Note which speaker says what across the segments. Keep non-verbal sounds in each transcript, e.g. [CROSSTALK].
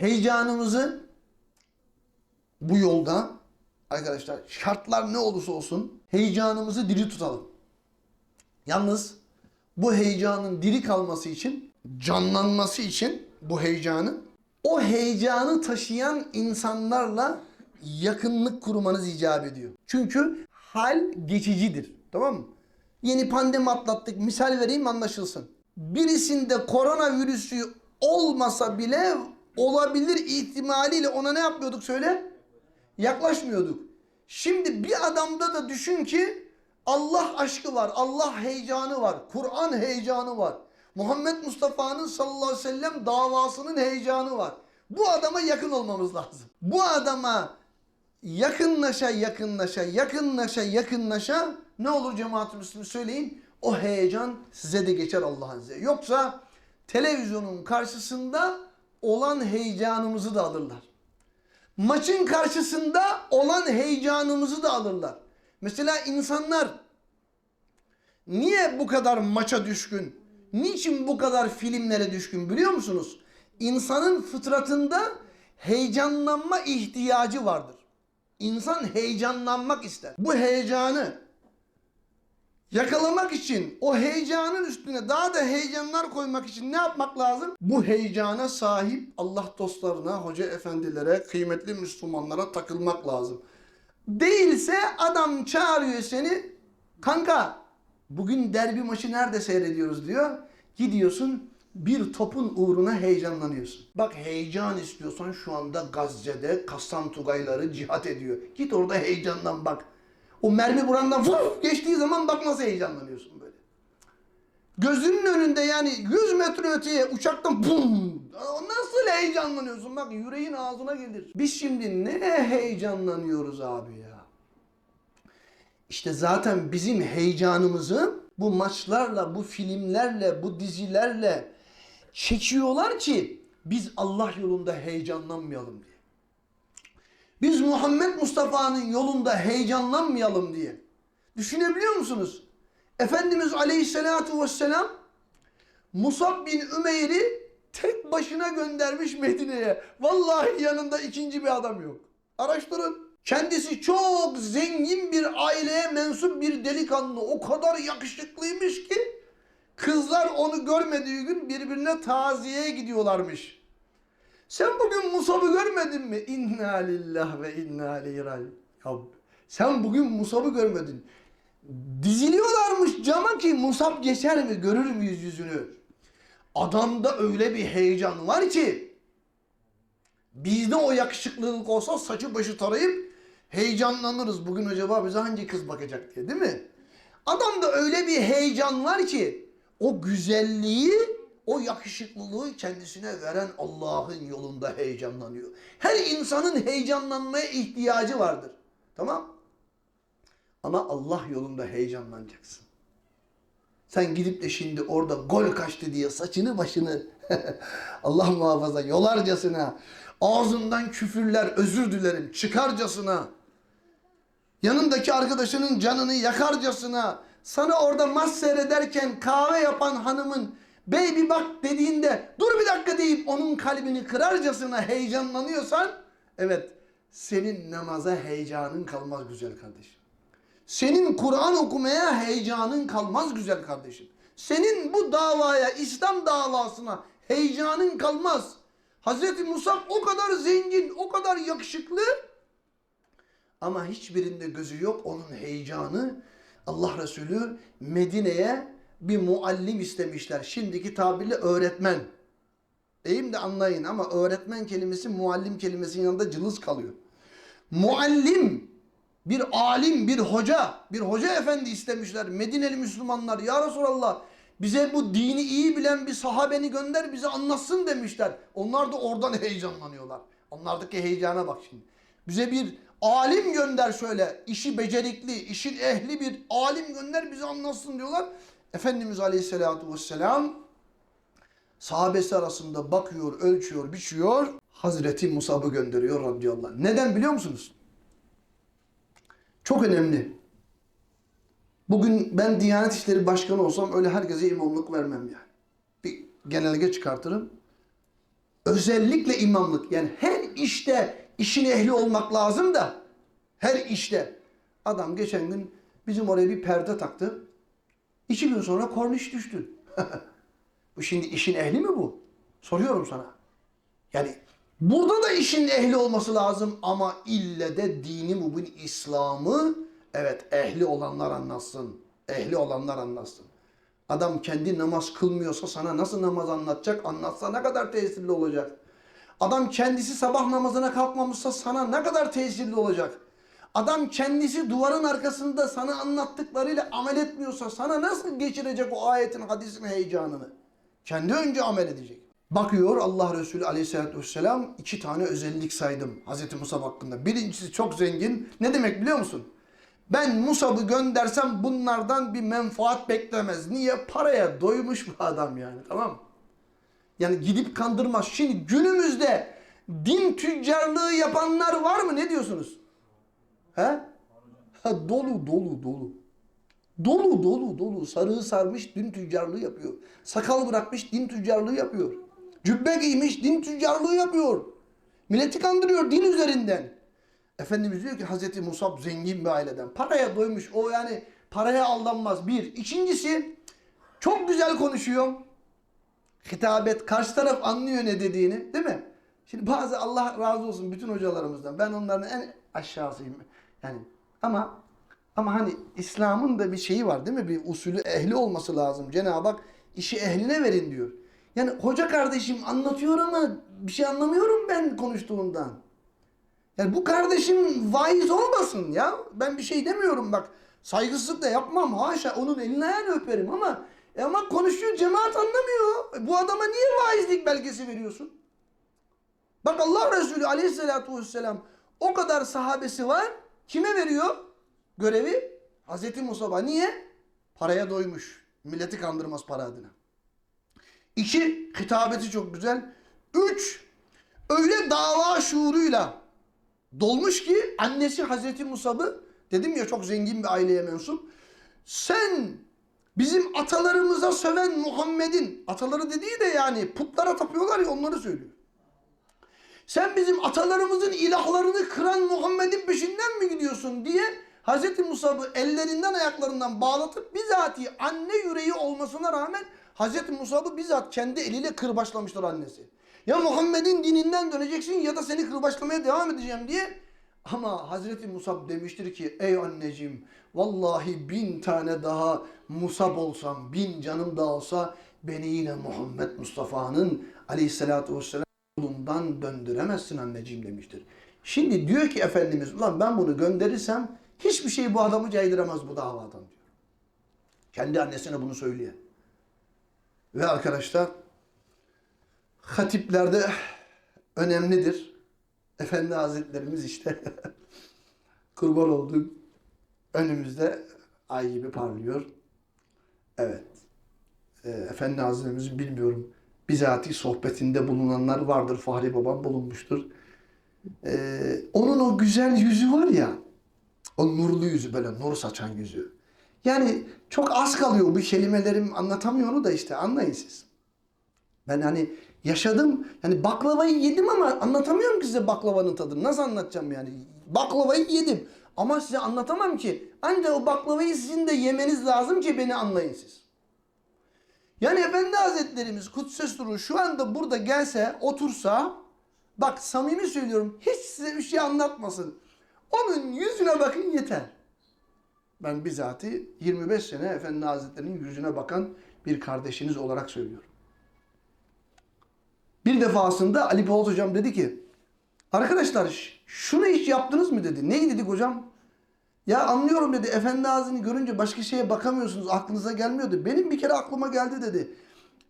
Speaker 1: Heyecanımızı bu yolda arkadaşlar şartlar ne olursa olsun heyecanımızı diri tutalım. Yalnız bu heyecanın diri kalması için, canlanması için bu heyecanın o heyecanı taşıyan insanlarla yakınlık kurmanız icap ediyor. Çünkü hal geçicidir. Tamam mı? Yeni pandemi atlattık. Misal vereyim anlaşılsın. Birisinde koronavirüsü olmasa bile olabilir ihtimaliyle ona ne yapmıyorduk söyle? Yaklaşmıyorduk. Şimdi bir adamda da düşün ki Allah aşkı var, Allah heyecanı var, Kur'an heyecanı var. Muhammed Mustafa'nın sallallahu aleyhi ve sellem davasının heyecanı var. Bu adama yakın olmamız lazım. Bu adama yakınlaşa yakınlaşa yakınlaşa yakınlaşa ne olur cemaat-i müslüm söyleyin o heyecan size de geçer Allah'ın izniyle. Yoksa televizyonun karşısında olan heyecanımızı da alırlar. Maçın karşısında olan heyecanımızı da alırlar. Mesela insanlar niye bu kadar maça düşkün? Niçin bu kadar filmlere düşkün biliyor musunuz? İnsanın fıtratında heyecanlanma ihtiyacı vardır. İnsan heyecanlanmak ister. Bu heyecanı yakalamak için o heyecanın üstüne daha da heyecanlar koymak için ne yapmak lazım? Bu heyecana sahip Allah dostlarına, hoca efendilere, kıymetli Müslümanlara takılmak lazım. Değilse adam çağırıyor seni. Kanka bugün derbi maçı nerede seyrediyoruz diyor. Gidiyorsun bir topun uğruna heyecanlanıyorsun. Bak heyecan istiyorsan şu anda Gazze'de Kassan Tugayları cihat ediyor. Git orada heyecandan bak. O mermi burandan vuf geçtiği zaman bak nasıl heyecanlanıyorsun böyle. Gözünün önünde yani 100 metre öteye uçaktan bum nasıl heyecanlanıyorsun bak yüreğin ağzına gelir. Biz şimdi ne heyecanlanıyoruz abi ya. İşte zaten bizim heyecanımızı bu maçlarla, bu filmlerle, bu dizilerle çekiyorlar ki biz Allah yolunda heyecanlanmayalım diye. Biz Muhammed Mustafa'nın yolunda heyecanlanmayalım diye. Düşünebiliyor musunuz? Efendimiz Aleyhisselatü Vesselam Musab bin Ümeyr'i tek başına göndermiş Medine'ye. Vallahi yanında ikinci bir adam yok. Araştırın. Kendisi çok zengin bir aileye mensup bir delikanlı. O kadar yakışıklıymış ki kızlar onu görmediği gün birbirine taziyeye gidiyorlarmış. Sen bugün Musab'ı görmedin mi? İnna lillah ve inna raciun. Ya sen bugün Musab'ı görmedin. Diziliyorlarmış cama ki Musab geçer mi? Görür müyüz yüzünü? Adamda öyle bir heyecan var ki bizde o yakışıklılık olsa saçı başı tarayıp heyecanlanırız. Bugün acaba bize hangi kız bakacak diye değil mi? Adamda öyle bir heyecan var ki o güzelliği, o yakışıklılığı kendisine veren Allah'ın yolunda heyecanlanıyor. Her insanın heyecanlanmaya ihtiyacı vardır. Tamam? Ama Allah yolunda heyecanlanacaksın. Sen gidip de şimdi orada gol kaçtı diye saçını başını [LAUGHS] Allah muhafaza yolarcasına ağzından küfürler özür dilerim çıkarcasına yanındaki arkadaşının canını yakarcasına sana orada maç seyrederken kahve yapan hanımın baby bak dediğinde dur bir dakika deyip onun kalbini kırarcasına heyecanlanıyorsan evet senin namaza heyecanın kalmaz güzel kardeşim. Senin Kur'an okumaya heyecanın kalmaz güzel kardeşim. Senin bu davaya, İslam davasına heyecanın kalmaz. Hazreti Musa o kadar zengin, o kadar yakışıklı ama hiçbirinde gözü yok onun heyecanı. Allah Resulü Medine'ye bir muallim istemişler. Şimdiki tabirle öğretmen. Deyim de anlayın ama öğretmen kelimesi muallim kelimesinin yanında cılız kalıyor. Muallim bir alim, bir hoca, bir hoca efendi istemişler. Medineli Müslümanlar ya Resulallah bize bu dini iyi bilen bir sahabeni gönder bize anlatsın demişler. Onlar da oradan [LAUGHS] heyecanlanıyorlar. Onlardaki heyecana bak şimdi. Bize bir alim gönder şöyle. işi becerikli, işin ehli bir alim gönder bize anlatsın diyorlar. Efendimiz Aleyhisselatü Vesselam sahabesi arasında bakıyor, ölçüyor, biçiyor. Hazreti Musab'ı gönderiyor radıyallahu anh. Neden biliyor musunuz? Çok önemli. Bugün ben Diyanet İşleri Başkanı olsam öyle herkese imamlık vermem yani. Bir genelge çıkartırım. Özellikle imamlık. Yani her işte işin ehli olmak lazım da her işte. Adam geçen gün bizim oraya bir perde taktı. İki gün sonra korniş düştü. [LAUGHS] bu şimdi işin ehli mi bu? Soruyorum sana. Yani burada da işin ehli olması lazım ama ille de dini mübin İslam'ı evet ehli olanlar anlatsın. Ehli olanlar anlatsın. Adam kendi namaz kılmıyorsa sana nasıl namaz anlatacak? Anlatsa ne kadar tesirli olacak? Adam kendisi sabah namazına kalkmamışsa sana ne kadar tesirli olacak? Adam kendisi duvarın arkasında sana anlattıklarıyla amel etmiyorsa sana nasıl geçirecek o ayetin hadisin heyecanını? Kendi önce amel edecek. Bakıyor Allah Resulü aleyhissalatü vesselam iki tane özellik saydım Hazreti Musab hakkında. Birincisi çok zengin. Ne demek biliyor musun? Ben Musab'ı göndersem bunlardan bir menfaat beklemez. Niye? Paraya doymuş bu adam yani tamam mı? Yani gidip kandırmaz. Şimdi günümüzde din tüccarlığı yapanlar var mı? Ne diyorsunuz? He? Ha, dolu dolu dolu. Dolu dolu dolu. Sarığı sarmış din tüccarlığı yapıyor. Sakal bırakmış din tüccarlığı yapıyor. Cübbe giymiş din tüccarlığı yapıyor. Milleti kandırıyor din üzerinden. Efendimiz diyor ki Hazreti Musab zengin bir aileden. Paraya doymuş. O yani paraya aldanmaz. Bir. İkincisi çok güzel konuşuyor. Hitabet. Karşı taraf anlıyor ne dediğini. Değil mi? Şimdi bazı Allah razı olsun bütün hocalarımızdan. Ben onların en aşağısıyım. Yani ama ama hani İslam'ın da bir şeyi var değil mi? Bir usulü ehli olması lazım. Cenab-ı Hak işi ehline verin diyor. Yani hoca kardeşim anlatıyor ama bir şey anlamıyorum ben konuştuğundan. Yani bu kardeşim vaiz olmasın ya. Ben bir şey demiyorum bak. Saygısızlık da yapmam haşa. Onun elini ayağını öperim ama e ama konuşuyor cemaat anlamıyor. E bu adama niye vaizlik belgesi veriyorsun? Bak Allah Resulü aleyhissalatu vesselam o kadar sahabesi var. Kime veriyor görevi? Hazreti Musab'a. Niye? Paraya doymuş. Milleti kandırmaz para adına. İki, hitabeti çok güzel. Üç, öyle dava şuuruyla dolmuş ki annesi Hazreti Musab'ı dedim ya çok zengin bir aileye mensup. Sen bizim atalarımıza söven Muhammed'in ataları dediği de yani putlara tapıyorlar ya onları söylüyor. Sen bizim atalarımızın ilahlarını kıran Muhammed'in peşinden mi gidiyorsun diye Hazreti Musab'ı ellerinden ayaklarından bağlatıp bizatihi anne yüreği olmasına rağmen Hazreti Musab'ı bizzat kendi eliyle kırbaçlamıştır annesi. Ya Muhammed'in dininden döneceksin ya da seni kırbaçlamaya devam edeceğim diye. Ama Hazreti Musab demiştir ki ey anneciğim vallahi bin tane daha Musab olsam bin canım da olsa beni yine Muhammed Mustafa'nın aleyhissalatü vesselam yolundan döndüremezsin anneciğim demiştir. Şimdi diyor ki Efendimiz ulan ben bunu gönderirsem hiçbir şey bu adamı caydıramaz bu davadan diyor. Kendi annesine bunu söylüyor. Ve arkadaşlar hatiplerde önemlidir. Efendi Hazretlerimiz işte [LAUGHS] kurban olduğum önümüzde ay gibi parlıyor. Evet. E, Efendi Hazretlerimiz bilmiyorum bizatihi sohbetinde bulunanlar vardır. Fahri Babam bulunmuştur. Ee, onun o güzel yüzü var ya, o nurlu yüzü böyle nur saçan yüzü. Yani çok az kalıyor bu kelimelerim anlatamıyor onu da işte anlayın siz. Ben hani yaşadım. Yani baklavayı yedim ama anlatamıyorum ki size baklavanın tadını. Nasıl anlatacağım yani? Baklavayı yedim. Ama size anlatamam ki. Ancak o baklavayı sizin de yemeniz lazım ki beni anlayın siz. Yani Efendi Hazretlerimiz Kudüs'e Suru şu anda burada gelse, otursa, bak samimi söylüyorum hiç size bir şey anlatmasın. Onun yüzüne bakın yeter. Ben bizatihi 25 sene Efendi Hazretleri'nin yüzüne bakan bir kardeşiniz olarak söylüyorum. Bir defasında Ali Polat Hocam dedi ki, arkadaşlar şunu hiç yaptınız mı dedi. Neyi dedik hocam? Ya anlıyorum dedi. Efendi ağzını görünce başka şeye bakamıyorsunuz. Aklınıza gelmiyordu. Benim bir kere aklıma geldi dedi.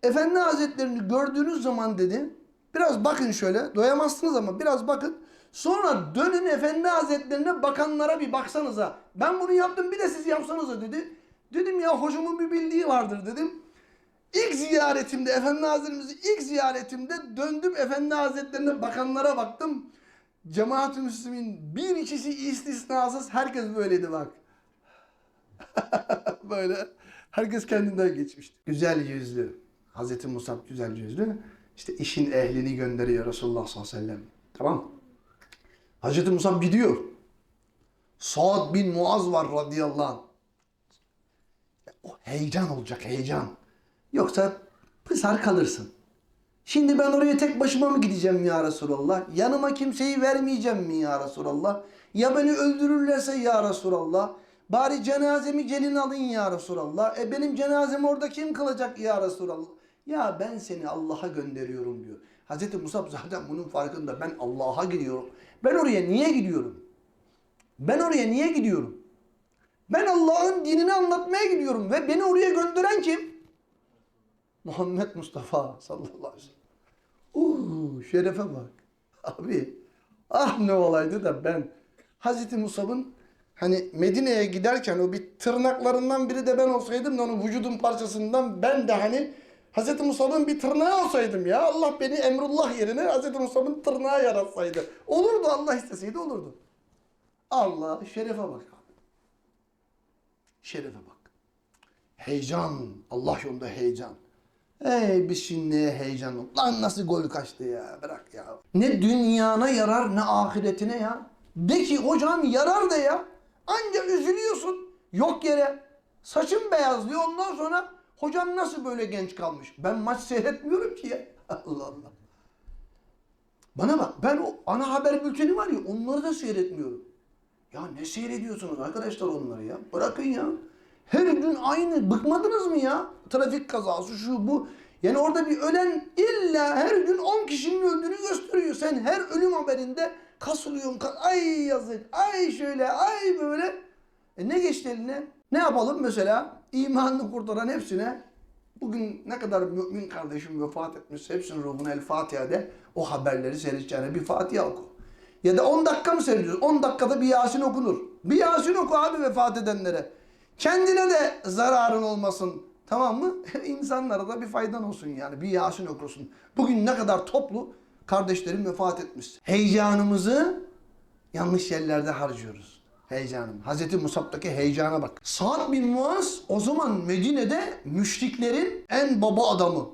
Speaker 1: Efendi Hazretlerini gördüğünüz zaman dedi. Biraz bakın şöyle. Doyamazsınız ama biraz bakın. Sonra dönün Efendi Hazretlerine bakanlara bir baksanıza. Ben bunu yaptım bir de siz yapsanıza dedi. Dedim ya hocamın bir bildiği vardır dedim. İlk ziyaretimde Efendi Hazretlerimizi ilk ziyaretimde döndüm Efendi Hazretlerine bakanlara baktım. Cemaat-ı Müslümin bir ikisi istisnasız herkes böyleydi bak. [LAUGHS] Böyle herkes kendinden geçmişti. Güzel yüzlü. Hazreti Musab güzel yüzlü. İşte işin ehlini gönderiyor Resulullah sallallahu aleyhi ve sellem. Tamam. Hazreti Musab gidiyor. Saad bin Muaz var radıyallahu anh. O heyecan olacak heyecan. Yoksa pısar kalırsın. Şimdi ben oraya tek başıma mı gideceğim ya Resulallah? Yanıma kimseyi vermeyeceğim mi ya Resulallah? Ya beni öldürürlerse ya Resulallah? Bari cenazemi gelin alın ya Resulallah. E benim cenazemi orada kim kılacak ya Resulallah? Ya ben seni Allah'a gönderiyorum diyor. Hazreti Musab zaten bunun farkında. Ben Allah'a gidiyorum. Ben oraya niye gidiyorum? Ben oraya niye gidiyorum? Ben Allah'ın dinini anlatmaya gidiyorum ve beni oraya gönderen kim? Muhammed Mustafa sallallahu aleyhi ve sellem. Uuu şerefe bak. [LAUGHS] Abi ah ne olaydı da ben Hazreti Musab'ın hani Medine'ye giderken o bir tırnaklarından biri de ben olsaydım da onun vücudun parçasından ben de hani Hazreti Musab'ın bir tırnağı olsaydım ya. Allah beni Emrullah yerine Hazreti Musab'ın tırnağı yaratsaydı. Olurdu Allah isteseydi olurdu. Allah şerefe bak abi. Şerefe bak. Heyecan. Allah yolunda heyecan. Ey biz şimdi neye heyecan ol- Lan nasıl gol kaçtı ya bırak ya. Ne dünyana yarar ne ahiretine ya. De ki hocam yarar de ya. Anca üzülüyorsun yok yere. Saçın beyazlıyor ondan sonra hocam nasıl böyle genç kalmış. Ben maç seyretmiyorum ki ya. [LAUGHS] Allah Allah. Bana bak ben o ana haber bülteni var ya onları da seyretmiyorum. Ya ne seyrediyorsunuz arkadaşlar onları ya? Bırakın ya. Her gün aynı. Bıkmadınız mı ya? Trafik kazası şu bu. Yani orada bir ölen illa her gün 10 kişinin öldüğünü gösteriyor. Sen her ölüm haberinde kasılıyorsun. ka- Ay yazık, ay şöyle, ay böyle. E ne geçti eline? Ne yapalım mesela? İmanını kurtaran hepsine bugün ne kadar mümin kardeşim vefat etmiş hepsinin ruhuna El Fatiha de o haberleri seyredeceğine bir Fatiha oku. Ya da 10 dakika mı seyrediyoruz? 10 dakikada bir Yasin okunur. Bir Yasin oku abi vefat edenlere. Kendine de zararın olmasın. Tamam mı? [LAUGHS] İnsanlara da bir faydan olsun yani. Bir Yasin okursun. Bugün ne kadar toplu kardeşlerim vefat etmiş. Heyecanımızı yanlış yerlerde harcıyoruz. Heyecanım. Hazreti Musab'daki heyecana bak. Sa'd bin Muaz o zaman Medine'de müşriklerin en baba adamı.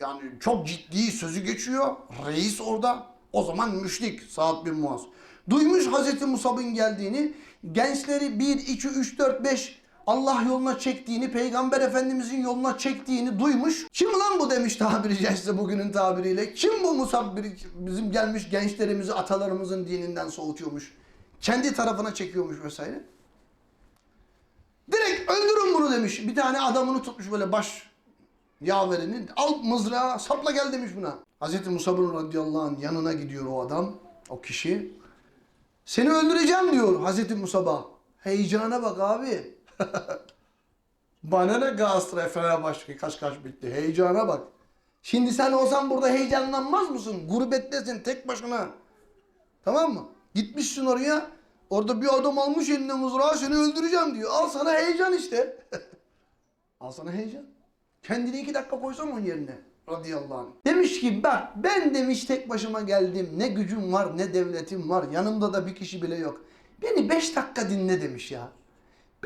Speaker 1: Yani çok ciddi sözü geçiyor. Reis orada. O zaman müşrik Sa'd bin Muaz. Duymuş Hazreti Musab'ın geldiğini. Gençleri 1, 2, 3, 4, 5 Allah yoluna çektiğini, Peygamber Efendimizin yoluna çektiğini duymuş. Kim lan bu demiş tabiri caizse bugünün tabiriyle. Kim bu Musab bizim gelmiş gençlerimizi atalarımızın dininden soğutuyormuş. Kendi tarafına çekiyormuş vesaire. Direkt öldürün bunu demiş. Bir tane adamını tutmuş böyle baş yaverini. Al mızrağı sapla gel demiş buna. Hazreti Musab'ın radıyallahu anh yanına gidiyor o adam. O kişi. Seni öldüreceğim diyor Hazreti Musab'a. Heyecana bak abi. [LAUGHS] Bana ne Galatasaray Fenerbahçe kaç kaç bitti. Heyecana bak. Şimdi sen olsan burada heyecanlanmaz mısın? Gurbettesin tek başına. Tamam mı? Gitmişsin oraya. Orada bir adam almış eline mızrağı seni öldüreceğim diyor. Al sana heyecan işte. [LAUGHS] Al sana heyecan. Kendini iki dakika koysan onun yerine. Radıyallahu anh. Demiş ki bak ben demiş tek başıma geldim. Ne gücüm var ne devletim var. Yanımda da bir kişi bile yok. Beni beş dakika dinle demiş ya.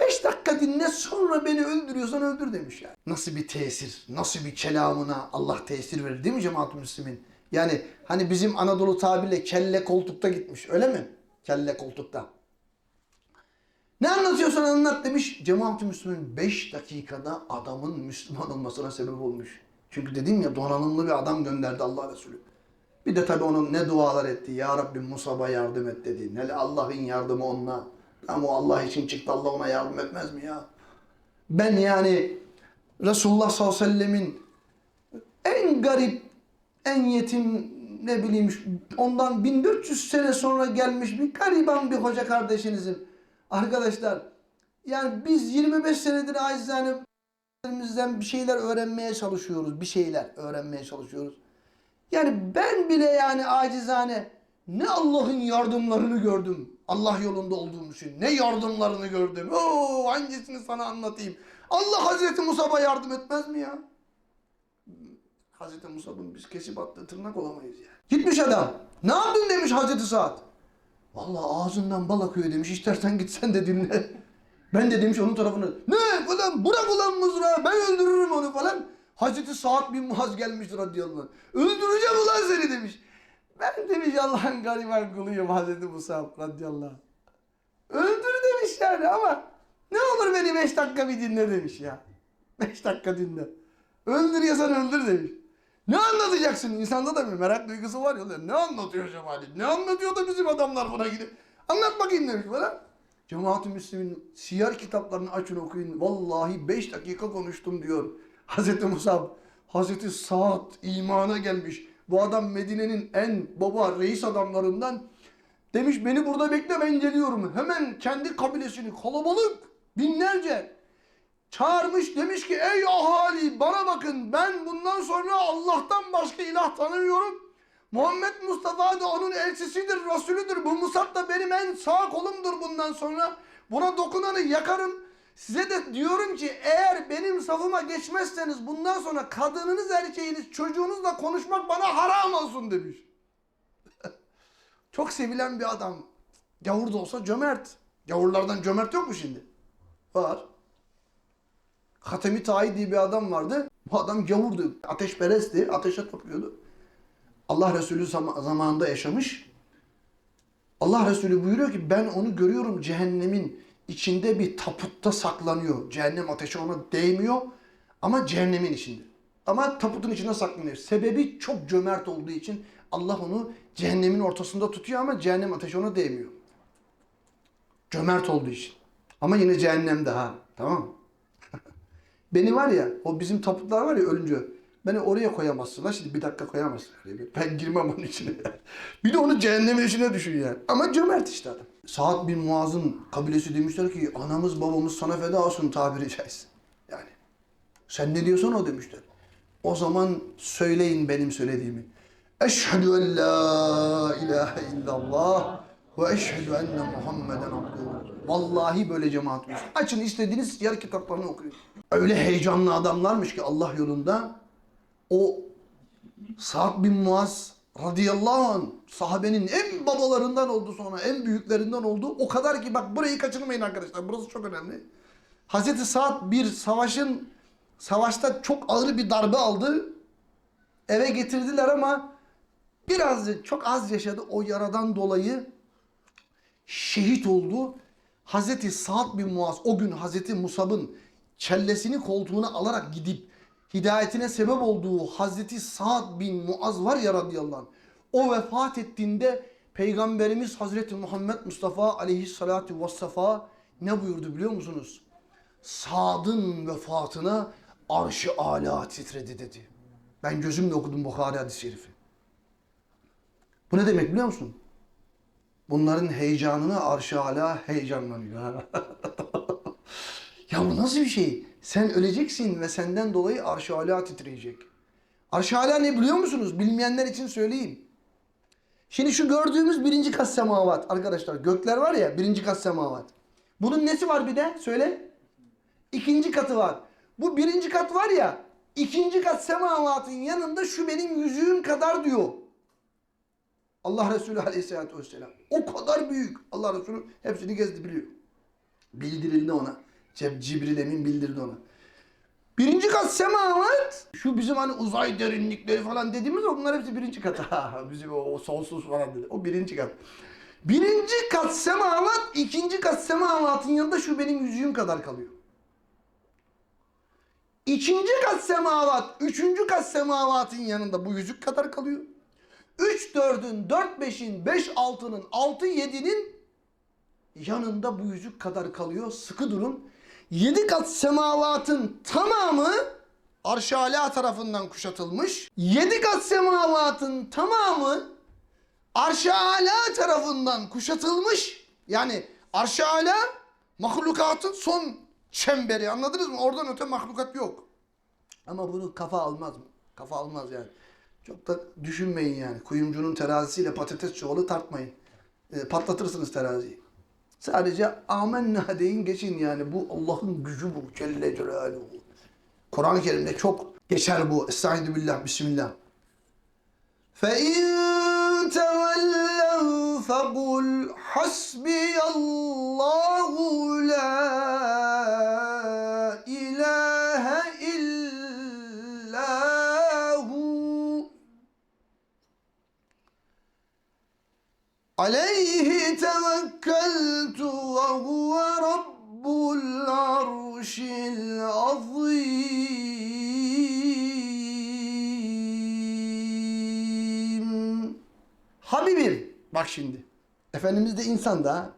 Speaker 1: Beş dakika dinle sonra beni öldürüyorsan öldür demiş ya. Nasıl bir tesir, nasıl bir kelamına Allah tesir verir değil mi cemaat-ı müslimin? Yani hani bizim Anadolu tabirle kelle koltukta gitmiş öyle mi? Kelle koltukta. Ne anlatıyorsan anlat demiş. Cemaat-ı Müslümin 5 dakikada adamın Müslüman olmasına sebep olmuş. Çünkü dedim ya donanımlı bir adam gönderdi Allah Resulü. Bir de tabii onun ne dualar etti. Ya Rabbim Musab'a yardım et dedi. Ne Allah'ın yardımı onunla. Ama o Allah için çıktı Allah ona yardım etmez mi ya? Ben yani Resulullah sallallahu aleyhi ve sellemin en garip, en yetim ne bileyim ondan 1400 sene sonra gelmiş bir gariban bir hoca kardeşinizim. Arkadaşlar yani biz 25 senedir acizane bir şeyler öğrenmeye çalışıyoruz. Bir şeyler öğrenmeye çalışıyoruz. Yani ben bile yani acizane ne Allah'ın yardımlarını gördüm. Allah yolunda olduğum için ne yardımlarını gördüm. Oo hangisini sana anlatayım. Allah Hazreti Musab'a yardım etmez mi ya? Hazreti Musab'ın biz kesip attığı tırnak olamayız ya. Gitmiş adam. Ne yaptın demiş Hazreti Sa'd. Vallahi ağzından bal akıyor demiş. İstersen git sen de dinle. Ben de demiş onun tarafını. Ne falan bırak ulan mızrağı ben öldürürüm onu falan. Hazreti Sa'd bin Muaz gelmiştir radıyallahu anh. Öldüreceğim ulan seni demiş. Ben demiş Allah'ın gariban kuluyum Hazreti Musa radıyallahu anh. Öldür demiş yani ama ne olur beni beş dakika bir dinle demiş ya. Beş dakika dinle. Öldür sen öldür demiş. Ne anlatacaksın? İnsanda da bir merak duygusu var ya. Ne anlatıyor Cemali? Ne anlatıyor da bizim adamlar buna gidip? Anlat bakayım demiş bana. Cemaat-ı Müslümin siyer kitaplarını açın okuyun. Vallahi beş dakika konuştum diyor. Hazreti Musab, Hazreti Sa'd imana gelmiş. Bu adam Medine'nin en baba reis adamlarından. Demiş beni burada bekle ben geliyorum. Hemen kendi kabilesini kalabalık binlerce çağırmış demiş ki ey ahali bana bakın ben bundan sonra Allah'tan başka ilah tanımıyorum. Muhammed Mustafa da onun elçisidir, Resulüdür. Bu Musab da benim en sağ kolumdur bundan sonra. Buna dokunanı yakarım. Size de diyorum ki eğer benim safıma geçmezseniz bundan sonra kadınınız, erkeğiniz, çocuğunuzla konuşmak bana haram olsun demiş. [LAUGHS] Çok sevilen bir adam. Gavur da olsa cömert. Gavurlardan cömert yok mu şimdi? Var. Hatemi Tayi diye bir adam vardı. Bu adam gavurdu. Ateşperestti. Ateşe tapıyordu. Allah Resulü zam- zamanında yaşamış. Allah Resulü buyuruyor ki ben onu görüyorum cehennemin içinde bir taputta saklanıyor. Cehennem ateşi ona değmiyor ama cehennemin içinde. Ama taputun içinde saklanıyor. Sebebi çok cömert olduğu için Allah onu cehennemin ortasında tutuyor ama cehennem ateşi ona değmiyor. Cömert olduğu için. Ama yine cehennemde ha. Tamam? [LAUGHS] Beni var ya, o bizim taputlar var ya ölünce. Beni oraya koyamazsın. La şimdi bir dakika koyamazsın. oraya. Ben girmem onun içine. [LAUGHS] bir de onu cehennemin içine düşün yani. Ama cömert işte adam. Sa'd bin Muaz'ın kabilesi demişler ki anamız babamız sana feda olsun tabiri caizse. Yani sen ne diyorsan o demişler. O zaman söyleyin benim söylediğimi. Eşhedü en la ilahe illallah ve eşhedü enne Muhammeden abduhu. Vallahi böyle cemaat. Açın istediğiniz yer kitaplarını okuyun. Öyle heyecanlı adamlarmış ki Allah yolunda o Sa'd bin Muaz radıyallahu anh sahabenin en babalarından oldu sonra en büyüklerinden oldu. O kadar ki bak burayı kaçırmayın arkadaşlar. Burası çok önemli. Hazreti Sa'd bir savaşın savaşta çok ağır bir darbe aldı. Eve getirdiler ama biraz çok az yaşadı. O yaradan dolayı şehit oldu. Hazreti Sa'd bin Muaz o gün Hazreti Musab'ın kellesini koltuğuna alarak gidip hidayetine sebep olduğu Hazreti Sa'd bin Muaz var ya radıyallahu anh. O vefat ettiğinde Peygamberimiz Hazreti Muhammed Mustafa aleyhissalatu vessefa ne buyurdu biliyor musunuz? Sa'd'ın vefatına arşı ala titredi dedi. Ben gözümle okudum Bukhari hadis-i şerifi. Bu ne demek biliyor musun? Bunların heyecanına arş-ı ala heyecanlanıyor. [LAUGHS] ya bu nasıl bir şey? Sen öleceksin ve senden dolayı arş-ı ala titreyecek. Arş-ı ala ne biliyor musunuz? Bilmeyenler için söyleyeyim. Şimdi şu gördüğümüz birinci kat semavat arkadaşlar. Gökler var ya birinci kat semavat. Bunun nesi var bir de? Söyle. İkinci katı var. Bu birinci kat var ya ikinci kat semavatın yanında şu benim yüzüğüm kadar diyor. Allah Resulü Aleyhisselatü Vesselam. O kadar büyük. Allah Resulü hepsini gezdi biliyor. Bildirildi ona. Cib- Cibril Emin bildirdi ona. Birinci kat semavat. Şu bizim hani uzay derinlikleri falan dediğimiz o bunlar hepsi birinci kat. [LAUGHS] bizim o, o sonsuz falan dedi. O birinci kat. Birinci kat semavat, ikinci kat semavatın yanında şu benim yüzüğüm kadar kalıyor. İkinci kat semavat, üçüncü kat semavatın yanında bu yüzük kadar kalıyor. 3 4'ün, 4 5'in, 5 6'nın, 6 7'nin yanında bu yüzük kadar kalıyor. Sıkı durun. 7 kat semavatın tamamı Arş-ı Ala tarafından kuşatılmış. 7 kat semavatın tamamı Arş-ı Ala tarafından kuşatılmış. Yani Arş-ı Ala mahlukatın son çemberi anladınız mı? Oradan öte mahlukat yok. Ama bunu kafa almaz mı? Kafa almaz yani. Çok da düşünmeyin yani. Kuyumcunun terazisiyle patates çuvalı tartmayın. E, patlatırsınız teraziyi. Sadece amenna deyin geçin yani. Bu Allah'ın gücü bu. Celle Celaluhu. Kur'an-ı Kerim'de çok geçer bu. Estaizu billah. Bismillah. فَاِنْ تَوَلَّوْا فَقُلْ حَسْبِيَ اللّٰهُ bak şimdi. Efendimiz de insan da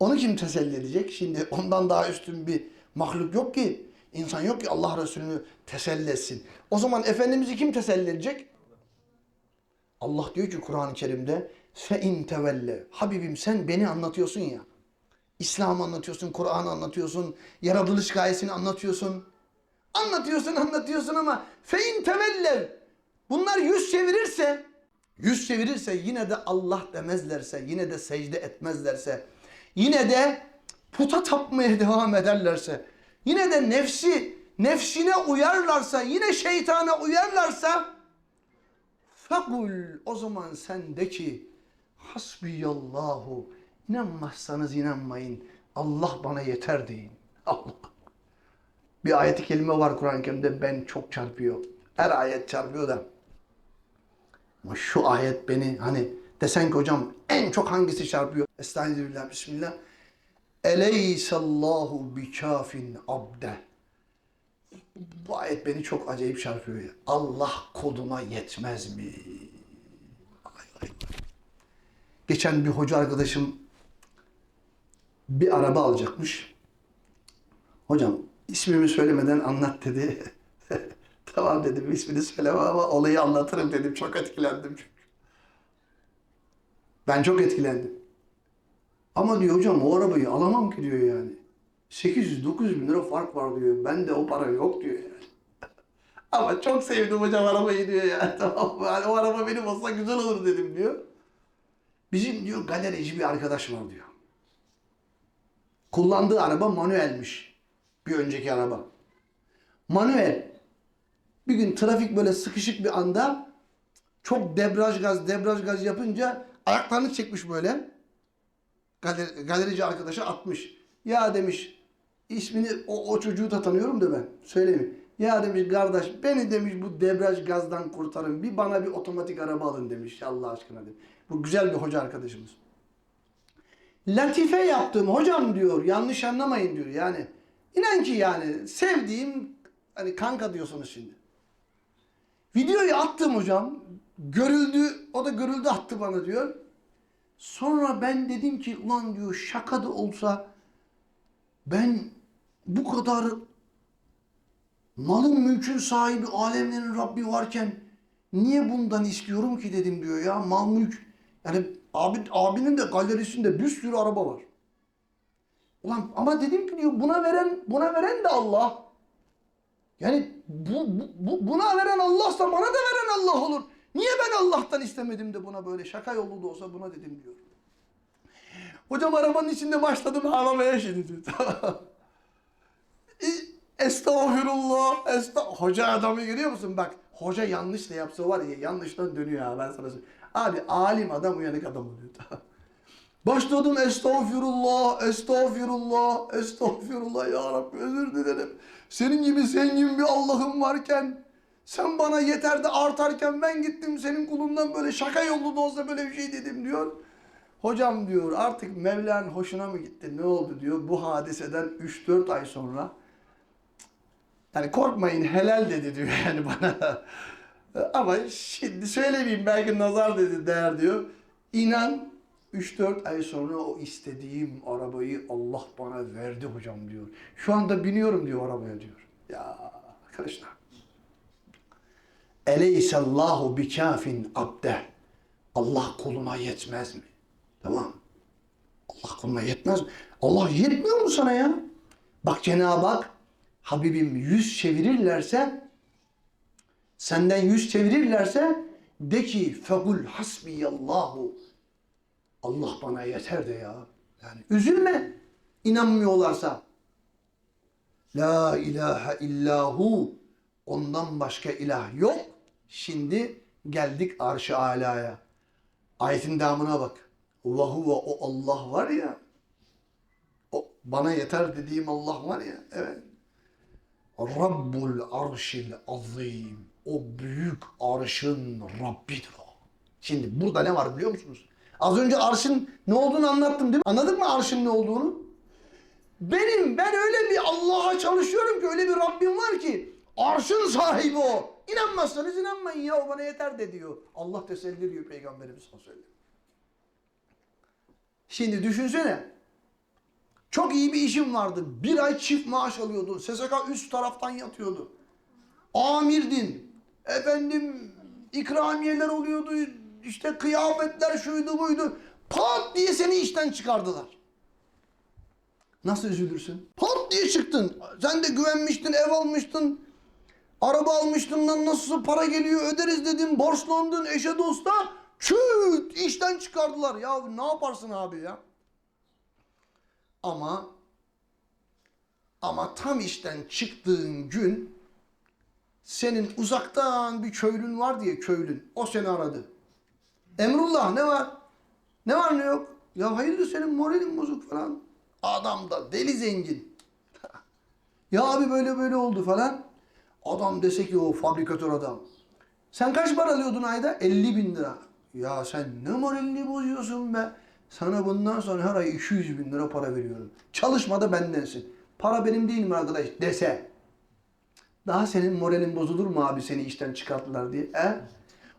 Speaker 1: onu kim teselli edecek? Şimdi ondan daha üstün bir mahluk yok ki. insan yok ki Allah Resulü'nü teselli etsin. O zaman Efendimiz'i kim teselli edecek? Allah diyor ki Kur'an-ı Kerim'de fe in. Habibim sen beni anlatıyorsun ya. İslam'ı anlatıyorsun, Kur'an'ı anlatıyorsun, yaratılış gayesini anlatıyorsun. Anlatıyorsun, anlatıyorsun ama fe in. Bunlar yüz çevirirse, yüz çevirirse yine de Allah demezlerse, yine de secde etmezlerse, yine de puta tapmaya [LAUGHS] devam ederlerse, yine de nefsi, nefsine uyarlarsa, yine şeytana uyarlarsa Fekul o zaman sen de ki hasbiyallahu inanmazsanız inanmayın. Allah bana yeter deyin. [LAUGHS] Allah. Bir ayeti kelime var Kur'an-ı Kerim'de ben çok çarpıyor. Her ayet çarpıyor da. Ama şu ayet beni hani desen ki hocam en çok hangisi çarpıyor? Estağfirullah bismillah. Eleysallahu bikafin abde. Bu ayet beni çok acayip çarpıyor. Allah koduna yetmez mi? Geçen bir hoca arkadaşım bir araba alacakmış. Hocam ismimi söylemeden anlat dedi. [LAUGHS] tamam dedim ismini söylemem ama olayı anlatırım dedim. Çok etkilendim çünkü. Ben çok etkilendim. Ama diyor hocam o arabayı alamam ki diyor yani. 800-900 bin lira fark var diyor. Ben de o para yok diyor yani. [LAUGHS] Ama çok sevdim hocam arabayı diyor ya. [LAUGHS] Tamam mı? Hani o araba benim olsa güzel olur dedim diyor. Bizim diyor galerici bir arkadaş var diyor. Kullandığı araba manuelmiş. Bir önceki araba. Manuel. Bir gün trafik böyle sıkışık bir anda çok debraj gaz debraj gaz yapınca ayaklarını çekmiş böyle. Galer, galerici arkadaşa atmış. Ya demiş ismini o, o çocuğu da tanıyorum da ben. Söyleyeyim. Ya demiş kardeş beni demiş bu debraj gazdan kurtarın. Bir bana bir otomatik araba alın demiş Allah aşkına demiş. Bu güzel bir hoca arkadaşımız. Latife yaptım hocam diyor. Yanlış anlamayın diyor. Yani inan ki yani sevdiğim hani kanka diyorsunuz şimdi. Videoyu attım hocam. Görüldü. O da görüldü attı bana diyor. Sonra ben dedim ki ulan diyor şaka da olsa ben bu kadar malın mülkün sahibi alemlerin Rabbi varken niye bundan istiyorum ki dedim diyor ya mal mülk yani abi, abinin de galerisinde bir sürü araba var. Ulan ama dedim ki diyor buna veren buna veren de Allah. Yani bu, bu, bu- buna veren Allah'sa bana da veren Allah olur. Niye ben Allah'tan istemedim de buna böyle şaka yolu da olsa buna dedim diyor. Hocam arabanın içinde başladım ağlamaya şimdi [LAUGHS] Estağfirullah. Esta hoca adamı görüyor musun? Bak hoca yanlış da yapsa var ya yanlıştan dönüyor ha ben sana söyleyeyim. Abi alim adam uyanık adam oluyor. [LAUGHS] Başladım estağfirullah, estağfirullah, estağfirullah ya Rabbi özür dilerim. Senin gibi gibi bir Allah'ım varken sen bana yeter de artarken ben gittim senin kulundan böyle şaka yolu da olsa böyle bir şey dedim diyor. Hocam diyor artık Mevla'nın hoşuna mı gitti ne oldu diyor bu hadiseden 3-4 ay sonra yani korkmayın helal dedi diyor [LAUGHS] yani bana. Ama şimdi söylemeyeyim belki nazar dedi değer diyor. İnan 3-4 ay sonra o istediğim arabayı Allah bana verdi hocam diyor. Şu anda biniyorum diyor arabaya diyor. Ya arkadaşlar. Eleysallahu bikafin abde. Allah kuluna yetmez mi? Tamam. Allah kuluna yetmez mi? Allah yetmiyor mu sana ya? Bak Cenab-ı Hak Habibim yüz çevirirlerse senden yüz çevirirlerse de ki fekul hasbiyallahu Allah bana yeter de ya. Yani üzülme inanmıyorlarsa. La ilahe illahu ondan başka ilah yok. Şimdi geldik arş-ı alaya. Ayetin devamına bak. Ve huve o Allah var ya. O bana yeter dediğim Allah var ya. Evet. Rabbul arşil azim. O büyük arşın Rabbidir o. Şimdi burada ne var biliyor musunuz? Az önce arşın ne olduğunu anlattım değil mi? Anladın mı arşın ne olduğunu? Benim, ben öyle bir Allah'a çalışıyorum ki öyle bir Rabbim var ki arşın sahibi o. İnanmazsanız inanmayın ya o bana yeter de diyor. Allah teselli ediyor Peygamberimiz sallallahu aleyhi. Şimdi düşünsene. Çok iyi bir işim vardı. Bir ay çift maaş alıyordu. SSK üst taraftan yatıyordu. Amirdin. Efendim ikramiyeler oluyordu. İşte kıyafetler şuydu buydu. Pat diye seni işten çıkardılar. Nasıl üzülürsün? Pat diye çıktın. Sen de güvenmiştin, ev almıştın. Araba almıştın lan nasıl para geliyor öderiz dedin. Borçlandın eşe dosta. Çüt işten çıkardılar. Ya ne yaparsın abi ya? Ama ama tam işten çıktığın gün senin uzaktan bir köylün var diye köylün. O seni aradı. Emrullah ne var? Ne var ne yok? Ya hayırdır senin moralin bozuk falan. Adam da deli zengin. [LAUGHS] ya abi böyle böyle oldu falan. Adam dese ki o fabrikatör adam. Sen kaç para alıyordun ayda? 50 bin lira. Ya sen ne moralini bozuyorsun be. Sana bundan sonra her ay 200 bin lira para veriyorum. Çalışma da bendensin. Para benim değil mi arkadaş dese. Daha senin moralin bozulur mu abi seni işten çıkarttılar diye? He?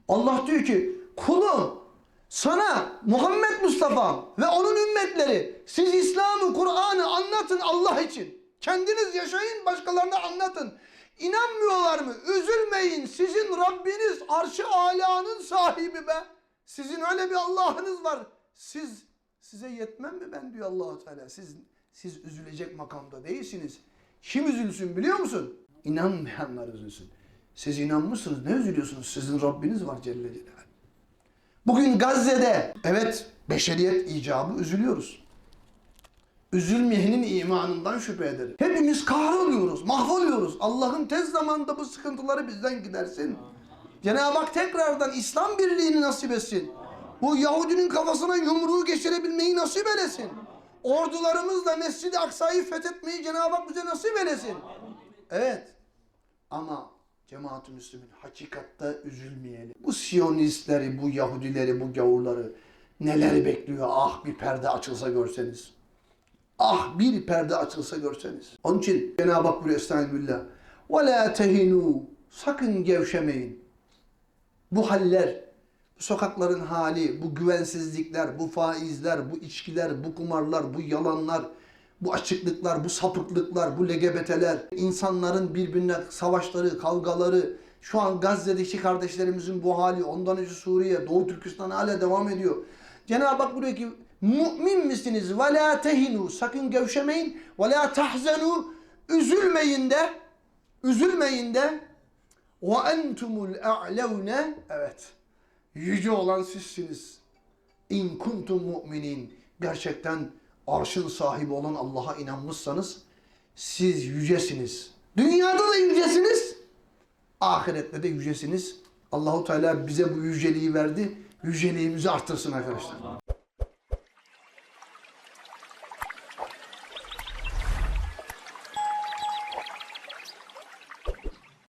Speaker 1: Allah diyor ki kulum sana Muhammed Mustafa ve onun ümmetleri siz İslam'ı, Kur'an'ı anlatın Allah için. Kendiniz yaşayın, başkalarına anlatın. İnanmıyorlar mı? Üzülmeyin. Sizin Rabbiniz arşı alanın sahibi be. Sizin öyle bir Allah'ınız var. Siz size yetmem mi ben diyor Allahu Teala. Siz siz üzülecek makamda değilsiniz. Kim üzülsün biliyor musun? İnanmayanlar üzülsün. Siz inanmışsınız. Ne üzülüyorsunuz? Sizin Rabbiniz var Celle Celaluhu. Bugün Gazze'de evet beşeriyet icabı üzülüyoruz. Üzülmeyenin imanından şüphe ederim. Hepimiz kahroluyoruz, mahvoluyoruz. Allah'ın tez zamanda bu sıkıntıları bizden gidersin. Cenab-ı Hak tekrardan İslam birliğini nasip etsin. Bu Yahudinin kafasına yumruğu geçirebilmeyi nasip eylesin. Ordularımızla Mescid-i Aksa'yı fethetmeyi Cenab-ı Hak bize nasip eylesin. Evet. Ama cemaat-ı Müslümin hakikatte üzülmeyelim. Bu Siyonistleri, bu Yahudileri, bu gavurları neler bekliyor? Ah bir perde açılsa görseniz. Ah bir perde açılsa görseniz. Onun için Cenab-ı Hak buraya estağfirullah. Ve la tehinu. Sakın gevşemeyin. Bu haller, bu sokakların hali, bu güvensizlikler, bu faizler, bu içkiler, bu kumarlar, bu yalanlar, bu açıklıklar, bu sapıklıklar, bu LGBT'ler, insanların birbirine savaşları, kavgaları, şu an Gazze'deki kardeşlerimizin bu hali, ondan önce Suriye, Doğu Türkistan hala devam ediyor. Cenab-ı Hak buraya ki mümin misiniz? Ve la tehinu. Sakın gevşemeyin. Ve la tahzenu. Üzülmeyin de. Üzülmeyin de. Ve entumul a'levne. Evet. Yüce olan sizsiniz. İn kuntum mu'minin. Gerçekten arşın sahibi olan Allah'a inanmışsanız siz yücesiniz. Dünyada da yücesiniz. Ahirette de yücesiniz. Allahu Teala bize bu yüceliği verdi. Yüceliğimizi artırsın arkadaşlar.